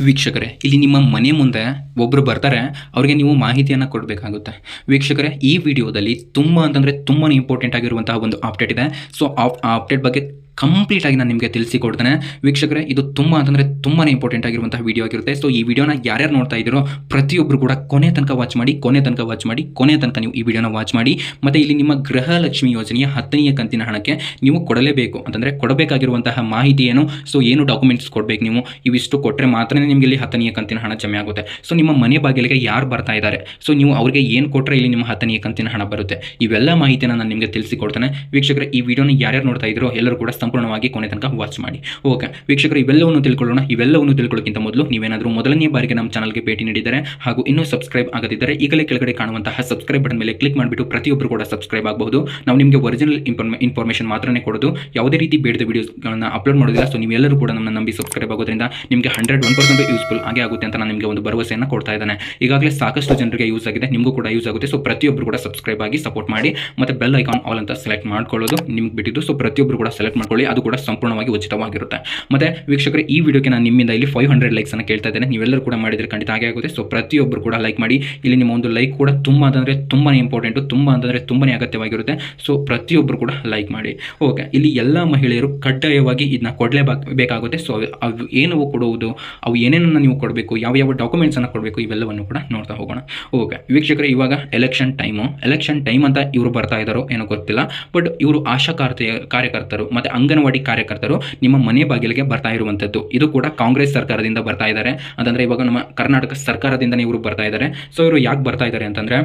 ವೀಕ್ಷಕರೇ, ಇಲ್ಲಿ ನಿಮ್ಮ ಮನೆ ಮುಂದೆ ಒಬ್ಬರು ಬರ್ತಾರೆ, ಅವರಿಗೆ ನೀವು ಮಾಹಿತಿಯನ್ನು ಕೊಡಬೇಕಾಗುತ್ತೆ. ವೀಕ್ಷಕರೇ, ಈ ವಿಡಿಯೋದಲ್ಲಿ ತುಂಬ ಅಂತಂದರೆ ತುಂಬಾ ಇಂಪಾರ್ಟೆಂಟ್ ಆಗಿರುವಂತಹ ಒಂದು ಅಪ್ಡೇಟ್ ಇದೆ. ಸೊ ಆ ಅಪ್ಡೇಟ್ ಬಗ್ಗೆ ಕಂಪ್ಲೀಟ್ ಆಗಿ ನಾನು ನಿಮಗೆ ತಿಳಿಸಿಕೊಡ್ತೇನೆ. ವೀಕ್ಷಕರೇ, ಇದು ತುಂಬ ಅಂತಂದರೆ ತುಂಬಾ ಇಂಪಾರ್ಟೆಂಟ್ ಆಗಿರುವಂತಹ ವಿಡಿಯೋ ಆಗಿರುತ್ತೆ. ಸೊ ಈ ವಿಡಿಯೋನ ಯಾರ್ಯಾರು ನೋಡ್ತಾ ಇದ್ದೀರೋ ಪ್ರತಿಯೊಬ್ಬರು ಕೂಡ ಕೊನೆ ತನಕ ವಾಚ್ ಮಾಡಿ, ಕೊನೆ ತನಕ ವಾಚ್ ಮಾಡಿ, ಕೊನೆ ತನಕ ನೀವು ಈ ವಿಡಿಯೋನ ವಾಚ್ ಮಾಡಿ. ಮತ್ತು ಇಲ್ಲಿ ನಿಮ್ಮ ಗೃಹಲಕ್ಷ್ಮಿ ಯೋಜನೆಯ ಹತ್ತನೆಯ ಕಂತಿನ ಹಣಕ್ಕೆ ನೀವು ಕೊಡಲೇಬೇಕು. ಅಂತಂದ್ರೆ ಕೊಡಬೇಕಾಗಿರುವಂತಹ ಮಾಹಿತಿ ಏನು? ಸೊ ಏನು ಡಾಕ್ಯುಮೆಂಟ್ಸ್ ಕೊಡಬೇಕು ನೀವು? ಇವಿಷ್ಟು ಕೊಟ್ಟರೆ ಮಾತ್ರ ನಿಮಗೆ ಇಲ್ಲಿ ಹತ್ತನೆಯ ಕಂತಿನ ಹಣ ಜಮೆ ಆಗುತ್ತೆ. ಸೊ ನಿಮ್ಮ ಮನೆ ಬಾಗಿಲಿಗೆ ಯಾರು ಬರ್ತಾ ಇದ್ದಾರೆ? ಸೊ ನೀವು ಅವರಿಗೆ ಏನು ಕೊಟ್ಟರೆ ಇಲ್ಲಿ ನಿಮ್ಮ ಹತ್ತನೆಯ ಕಂತಿನ ಹಣ ಬರುತ್ತೆ? ಇವೆಲ್ಲ ಮಾಹಿತಿಯನ್ನು ನಾನು ನಿಮಗೆ ತಿಳಿಸಿಕೊಡ್ತೇನೆ. ವೀಕ್ಷಕರೇ, ಈ ವಿಡಿಯೋನ ಯಾರ್ಯಾರು ನೋಡ್ತಾ ಇದ್ರು ಎಲ್ಲರೂ ಕೂಡ ಸಂಪೂರ್ಣವಾಗಿ ಕೊನೆ ತನಕ ವಾಚ್ ಮಾಡಿ. ಓಕೆ ವೀಕ್ಷಕರು, ಇವೆಲ್ಲವನ್ನು ತಿಳ್ಕೊಳ್ಳೋಣ. ಇವೆಲ್ಲವನ್ನು ತಿಳ್ಕೊಳ್ಳೋಕ್ಕಿಂತ ಮೊದಲು ನೀವೇನಾದರೂ ಮೊದಲನೇ ಬಾರಿಗೆ ನಮ್ಮ ಚಾನಲ್ಗೆ ಭೇಟಿ ನೀಡಿದರೆ ಹಾಗೂ ಇನ್ನೂ ಸಬ್ಸ್ಕ್ರೈಬ್ ಆಗದಿದ್ದರೆ ಈಗಲೇ ಕೆಳಗಡೆ ಕಾಣುವಂತಹ ಸಬ್ಸ್ಕ್ರೈಬ್ ಬಟನ್ ಮೇಲೆ ಕ್ಲಿಕ್ ಮಾಡಿಬಿಟ್ಟು ಪ್ರತಿಯೊಬ್ಬರು ಕೂಡ ಸಬ್ಸ್ಕ್ರೈಬ್ ಆಗಬಹುದು. ನಾವು ನಿಮಗೆ ಒರಿಜಿನಲ್ ಇನ್ಫಾರ್ಮೇ ಇನ್ಫಾರ್ಮೇಷನ್ ಮಾತ್ರನೇ ಕೊಡೋದು. ಯಾವುದೇ ರೀತಿ ಬೇಡದ ವೀಡಿಯೋಸ್ಗಳನ್ನು ಅಪ್ಲೋಡ್ ಮಾಡೋದಿಲ್ಲ ಸೊ ನೀವೆಲ್ಲರೂ ಕೂಡ ನಮ್ಮನ್ನು ನಂಬಿ ಸಬ್ಸ್ಕ್ರೈಬ್ ಆಗೋದ್ರಿಂದ ನಿಮಗೆ ಹಂಡ್ರೆಡ್ ಒನ್ ಪರ್ಸೆಂಟ್ ಯೂಸ್ಫುಲ್ ಆಗೇ ಆಗುತ್ತೆ ಅಂತ ನಾನು ನಿಮಗೆ ಒಂದು ಭರವಸೆಯನ್ನು ಕೊಡ್ತಾ ಇದ್ದಾನೆ. ಈಗಾಗಲೇ ಸಾಕಷ್ಟು ಜನರಿಗೆ ಯೂಸ್ ಆಗಿದೆ, ನಿಮಗೂ ಕೂಡ ಯೂಸ್ ಆಗುತ್ತೆ ಸೊ ಪ್ರತಿಯೊಬ್ಬರು ಕೂಡ ಸಬ್ಸ್ಕ್ರೈಬ್ ಆಗಿ ಸಪೋರ್ಟ್ ಮಾಡಿ, ಮತ್ತು ಬೆಲ್ ಐಕಾನ್ ಆಲ್ ಅಂತ ಸೆಲೆಕ್ಟ್ ಮಾಡ್ಕೊಳ್ಳೋದು ನಿಮ್ಗೆ ಬಿಟ್ಟಿದ್ದು ಸೊ ಪ್ರತಿಯೊಬ್ಬರು ಕೂಡ ಸೆಲೆಕ್ಟ್ ಮಾಡ್ಕೊಳ್ಳಿ. ಅದು ಕೂಡ ಸಂಪೂರ್ಣವಾಗಿ ಉಚಿತವಾಗಿರುತ್ತೆ. ಮತ್ತೆ ವೀಕ್ಷಕರು, ಈ ವಿಡಿಯೋಗೆ ನಾನು ನಿಮ್ಮಿಂದ ಇಲ್ಲಿ ಫೈವ್ ಹಂಡ್ರೆಡ್ ಲೈಕ್ಸನ್ನು ಕೇಳ್ತಾ ಇದ್ದೇನೆ. ನೀವೆಲ್ಲರೂ ಕೂಡ ಮಾಡಿದರೆ ಖಂಡಿತ ಹಾಗೆ ಆಗುತ್ತೆ. ಸೊ ಪ್ರತಿಯೊಬ್ಬರು ಕೂಡ ಲೈಕ್ ಮಾಡಿ. ಇಲ್ಲಿ ನಿಮ್ಮ ಒಂದು ಲೈಕ್ ಕೂಡ ತುಂಬ ಅಂತಂದರೆ ತುಂಬಾ ಇಂಪಾರ್ಟೆಂಟು ತುಂಬ ಅಂತಂದರೆ ತುಂಬಾ ಅಗತ್ಯವಾಗಿರುತ್ತೆ. ಸೊ ಪ್ರತಿಯೊಬ್ಬರು ಕೂಡ ಲೈಕ್ ಮಾಡಿ. ಓಕೆ ಇಲ್ಲಿ ಎಲ್ಲ ಮಹಿಳೆಯರು ಕಡ್ಡಾಯವಾಗಿ ಇದನ್ನ ಕೊಡಲೇಬೇಕಾಗುತ್ತೆ ಸೊ ಅವು, ಏನು ಕೊಡುವುದು, ಅವು ಏನೇನನ್ನು ನೀವು ಕೊಡಬೇಕು, ಯಾವ ಯಾವ ಡಾಕ್ಯುಮೆಂಟ್ಸನ್ನು ಕೊಡಬೇಕು, ಇವೆಲ್ಲವನ್ನು ಕೂಡ ನೋಡ್ತಾ ಹೋಗೋಣ. ಓಕೆ ವೀಕ್ಷಕರು, ಇವಾಗ ಎಲೆಕ್ಷನ್ ಟೈಮು ಎಲೆಕ್ಷನ್ ಟೈಮ್ ಅಂತ ಇವರು ಬರ್ತಾ ಇದ್ದಾರೋ ಏನೋ ಗೊತ್ತಿಲ್ಲ. ಬಟ್ ಇವರು ಆಶಾ ಕಾರ್ಯ ಕಾರ್ಯಕರ್ತರು, ಮತ್ತು ಅಂಗನವಾಡಿ ಕಾರ್ಯಕರ್ತರು ನಿಮ್ಮ ಮನೆ ಬಾಗಿಲಿಗೆ ಬರ್ತಾ ಇರುವಂಥದ್ದು. ಇದು ಕೂಡ ಕಾಂಗ್ರೆಸ್ ಸರ್ಕಾರದಿಂದ ಬರ್ತಾ ಇದ್ದಾರೆ. ಅಂತಂದರೆ ಇವಾಗ ನಮ್ಮ ಕರ್ನಾಟಕ ಸರ್ಕಾರದಿಂದ ಇವರು ಬರ್ತಾ ಇದ್ದಾರೆ. ಸೊ ಇವರು ಯಾಕೆ ಬರ್ತಾ ಇದ್ದಾರೆ ಅಂತಂದರೆ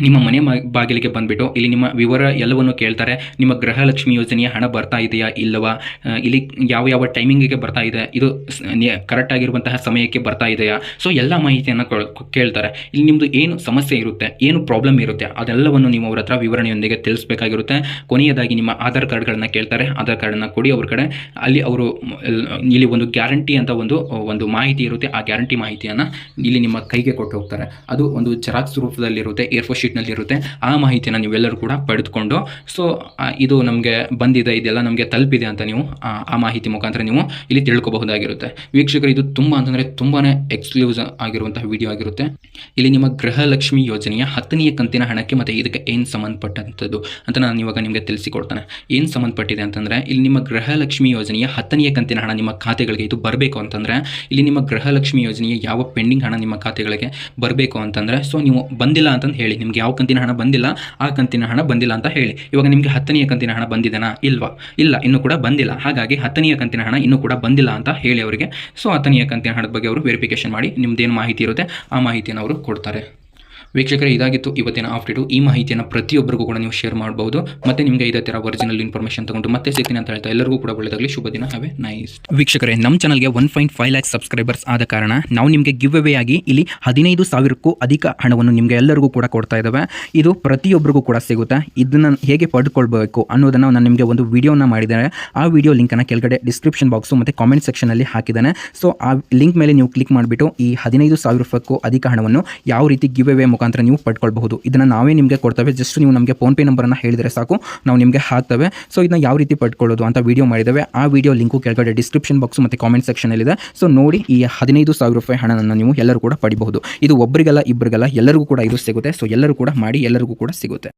ನಿಮ್ಮ ಮನೆ ಬಾಗಿಲಿಗೆ ಬಂದುಬಿಟ್ಟು ಇಲ್ಲಿ ನಿಮ್ಮ ವಿವರ ಎಲ್ಲವನ್ನು ಕೇಳ್ತಾರೆ. ನಿಮ್ಮ ಗೃಹಲಕ್ಷ್ಮಿ ಯೋಜನೆಯ ಹಣ ಬರ್ತಾ ಇದೆಯಾ ಇಲ್ಲವಾ? ಇಲ್ಲಿ ಯಾವ ಯಾವ ಟೈಮಿಂಗಿಗೆ ಬರ್ತಾ ಇದೆ? ಇದು ಕರೆಕ್ಟ್ ಆಗಿರುವಂತಹ ಸಮಯಕ್ಕೆ ಬರ್ತಾ ಇದೆಯಾ? ಸೊ ಎಲ್ಲ ಮಾಹಿತಿಯನ್ನು ಕೊಳ್- ಕೇಳ್ತಾರೆ. ಇಲ್ಲಿ ನಿಮ್ಮದು ಏನು ಸಮಸ್ಯೆ ಇರುತ್ತೆ? ಏನು ಪ್ರಾಬ್ಲಮ್ ಇರುತ್ತೆ? ಅದೆಲ್ಲವನ್ನು ನೀವು ಅವ್ರ ಹತ್ರ ವಿವರಣೆಯೊಂದಿಗೆ ತಿಳಿಸಬೇಕಾಗಿರುತ್ತೆ. ಕೊನೆಯದಾಗಿ ನಿಮ್ಮ ಆಧಾರ್ ಕಾರ್ಡ್ಗಳನ್ನು ಕೇಳ್ತಾರೆ. ಆಧಾರ್ ಕಾರ್ಡನ್ನು ಕೊಡಿ ಅವ್ರ ಕಡೆ. ಅಲ್ಲಿ ಅವರು ಇಲ್ಲಿ ಒಂದು ಗ್ಯಾರಂಟಿ ಅಂತ ಒಂದು ಒಂದು ಮಾಹಿತಿ ಇರುತ್ತೆ. ಆ ಗ್ಯಾರಂಟಿ ಮಾಹಿತಿಯನ್ನು ಇಲ್ಲಿ ನಿಮ್ಮ ಕೈಗೆ ಕೊಟ್ಟು ಹೋಗ್ತಾರೆ. ಅದು ಒಂದು ಜರಾಕ್ಸ್ ರೂಪದಲ್ಲಿರುತ್ತೆ. ಏರ್ ಫೋರ್ ಶೀಟ್ನಲ್ಲಿರುತ್ತೆ. ಆ ಮಾಹಿತಿಯನ್ನು ನೀವೆಲ್ಲರೂ ಕೂಡ ಪಡೆದುಕೊಂಡು, ಸೊ ಇದು ನಮಗೆ ಬಂದಿದೆ, ಇದೆಲ್ಲ ನಮಗೆ ತಲುಪಿದೆ ಅಂತ ನೀವು, ಆ ಮಾಹಿತಿ ಮುಖಾಂತರ ನೀವು ಇಲ್ಲಿ ತಿಳ್ಕೊಬಹುದಾಗಿರುತ್ತೆ. ವೀಕ್ಷಕರು, ಇದು ತುಂಬ ಅಂತಂದರೆ ತುಂಬಾ ಎಕ್ಸ್ಕ್ಲೂಸ್ ಆಗಿರುವಂತಹ ವಿಡಿಯೋ ಆಗಿರುತ್ತೆ. ಇಲ್ಲಿ ನಿಮ್ಮ ಗೃಹಲಕ್ಷ್ಮಿ ಯೋಜನೆಯ ಹತ್ತನೆಯ ಕಂತಿನ ಹಣಕ್ಕೆ ಮತ್ತು ಇದಕ್ಕೆ ಏನು ಸಂಬಂಧಪಟ್ಟಂಥದ್ದು ಅಂತ ನಾನು ಇವಾಗ ನಿಮಗೆ ತಿಳಿಸಿಕೊಡ್ತೇನೆ. ಏನು ಸಂಬಂಧಪಟ್ಟಿದೆ ಅಂತಂದರೆ, ಇಲ್ಲಿ ನಿಮ್ಮ ಗೃಹಲಕ್ಷ್ಮಿ ಯೋಜನೆಯ ಹತ್ತನೆಯ ಕಂತಿನ ಹಣ ನಿಮ್ಮ ಖಾತೆಗಳಿಗೆ ಇದು ಬರಬೇಕು ಅಂತಂದರೆ, ಇಲ್ಲಿ ನಿಮ್ಮ ಗೃಹಲಕ್ಷ್ಮಿ ಯೋಜನೆಯ ಯಾವ ಪೆಂಡಿಂಗ್ ಹಣ ನಿಮ್ಮ ಖಾತೆಗಳಿಗೆ ಬರಬೇಕು ಅಂತಂದರೆ, ಸೊ, ನೀವು ಬಂದಿಲ್ಲ ಅಂತಂದು ಹೇಳಿ, ನಿಮ್ಗೆ ಯಾವ ಕಂತಿನ ಹಣ ಬಂದಿಲ್ಲ, ಆ ಕಂತಿನ ಹಣ ಬಂದಿಲ್ಲ ಅಂತ ಹೇಳಿ. ಇವಾಗ ನಿಮಗೆ ಹತ್ತನೆಯ ಕಂತಿನ ಹಣ ಬಂದಿದೆನಾ? ಇಲ್ವಾ? ಇಲ್ಲ, ಇನ್ನೂ ಕೂಡ ಬಂದಿಲ್ಲ. ಹಾಗಾಗಿ ಹತ್ತನೆಯ ಕಂತಿನ ಹಣ ಇನ್ನೂ ಕೂಡ ಬಂದಿಲ್ಲ ಅಂತ ಹೇಳಿ ಅವರಿಗೆ. ಸೊ ಹತ್ತನೆಯ ಕಂತಿನ ಹಣದ ಬಗ್ಗೆ ಅವರು ವೆರಿಫಿಕೇಶನ್ ಮಾಡಿ, ನಿಮ್ದೇನು ಮಾಹಿತಿ ಇರುತ್ತೆ, ಆ ಮಾಹಿತಿಯನ್ನು ಅವರು ಕೊಡ್ತಾರೆ. ವೀಕ್ಷಕರೇ, ಇದಾಗಿತ್ತು ಇವತ್ತಿನ ಅಪ್ಡೇಟು ಈ ಮಾಹಿತಿಯನ್ನು ಪ್ರತಿಯೊಬ್ಬರಿಗೂ ಕೂಡ ನೀವು ಶೇರ್ ಮಾಡಬಹುದು. ಮತ್ತೆ ನಿಮಗೆ ಇದೇ ಥರ ಒರಿಜಿನಲ್ ಇನ್ಫಾರ್ಮೇಶನ್ ತಗೊಂಡು ಮತ್ತೆ ಸಿಗ್ತೀನಿ ಅಂತ ಹೇಳ್ತಾ ಎಲ್ಲರಿಗೂ ಕೂಡ ಒಳ್ಳೆದಾಗಲಿ. ಶುಭ ದಿನ. ಹ್ಯಾವ್ ಎ ನೈಸ್ ವೀಕ್ಷಕರೇ ನಮ್ಮ ಚಾನಲ್ಗೆ one point five lakh subscribers ಆದ ಕಾರಣ ನಾವು ನಿಮಗೆ ಗಿವ್ ಅವೇ ಆಗಿ ಇಲ್ಲಿ ಹದಿನೈದು ಸಾವಿರಕ್ಕೂ ಅಧಿಕ ಹಣವನ್ನು ನಿಮಗೆ ಎಲ್ಲರಿಗೂ ಕೂಡ ಕೊಡ್ತಾ ಇದ್ದಾವೆ ಇದು ಪ್ರತಿಯೊಬ್ಬರಿಗೂ ಕೂಡ ಸಿಗುತ್ತೆ. ಇದನ್ನು ಹೇಗೆ ಪಡ್ಕೊಳ್ಬೇಕು ಅನ್ನೋದನ್ನು ನಾನು ನಿಮಗೆ ಒಂದು ವಿಡಿಯೋನ ಮಾಡಿದ್ದೇನೆ ಆ ವಿಡಿಯೋ ಲಿಂಕನ್ನು ಕೆಳಗಡೆ ಡಿಸ್ಕ್ರಿಪ್ಷನ್ ಬಾಕ್ಸು ಮತ್ತು ಕಾಮೆಂಟ್ ಸೆಕ್ಷನಲ್ಲಿ ಹಾಕಿದ್ದಾನೆ. ಸೊ ಆ ಲಿಂಕ್ ಮೇಲೆ ನೀವು ಕ್ಲಿಕ್ ಮಾಡಿಬಿಟ್ಟು ಈ ಹದಿನೈದು ಸಾವಿರ ಅಧಿಕ ಹಣವನ್ನು ಯಾವ ರೀತಿ ಗಿವ್ ಅವೇ ಮುಖಾಂತರ ನೀವು ಪಡ್ಕೊಳ್ಬಹುದು. ಇದನ್ನು ನಾವೇ ನಿಮಗೆ ಕೊಡ್ತೇವೆ. ಜಸ್ಟ್ ನೀವು ನಮಗೆ ಫೋನ್ಪೇ ನಂಬರನ್ನು ಹೇಳಿದರೆ ಸಾಕು. ನಾವು ನಿಮಗೆ ಹಾಕ್ತೇವೆ. ಸೊ ಇದನ್ನ ಯಾವ ರೀತಿ ಪಡ್ಕೊಳ್ಳೋದು ಅಂತ ವೀಡಿಯೋ ಮಾಡಿದ್ದೇವೆ. ಆ ವಿಡಿಯೋ ಲಿಂಕು ಕೆಳಗಡೆ ಡಿಸ್ಕ್ರಿಪ್ಷನ್ ಬಾಕ್ಸ್ ಮತ್ತು ಕಾಮೆಂಟ್ ಸೆಕ್ಷನಲ್ಲಿದೆ ಸೊ ನೋಡಿ ಈ ಹದಿನೈದು ಸಾವಿರ ರೂಪಾಯಿ ಹಣವನ್ನು ನೀವು ಎಲ್ಲರೂ ಕೂಡ ಪಡಿಬಹುದು. ಇದು ಒಬ್ಬರಿಗೆಲ್ಲ ಇಬ್ಬರಿಗೆಲ್ಲ ಎಲ್ಲರಿಗೂ ಕೂಡ ಇದು ಸಿಗುತ್ತೆ. ಸೊ ಎಲ್ಲರೂ ಕೂಡ ಮಾಡಿ ಎಲ್ಲರಿಗೂ ಕೂಡ ಸಿಗುತ್ತೆ.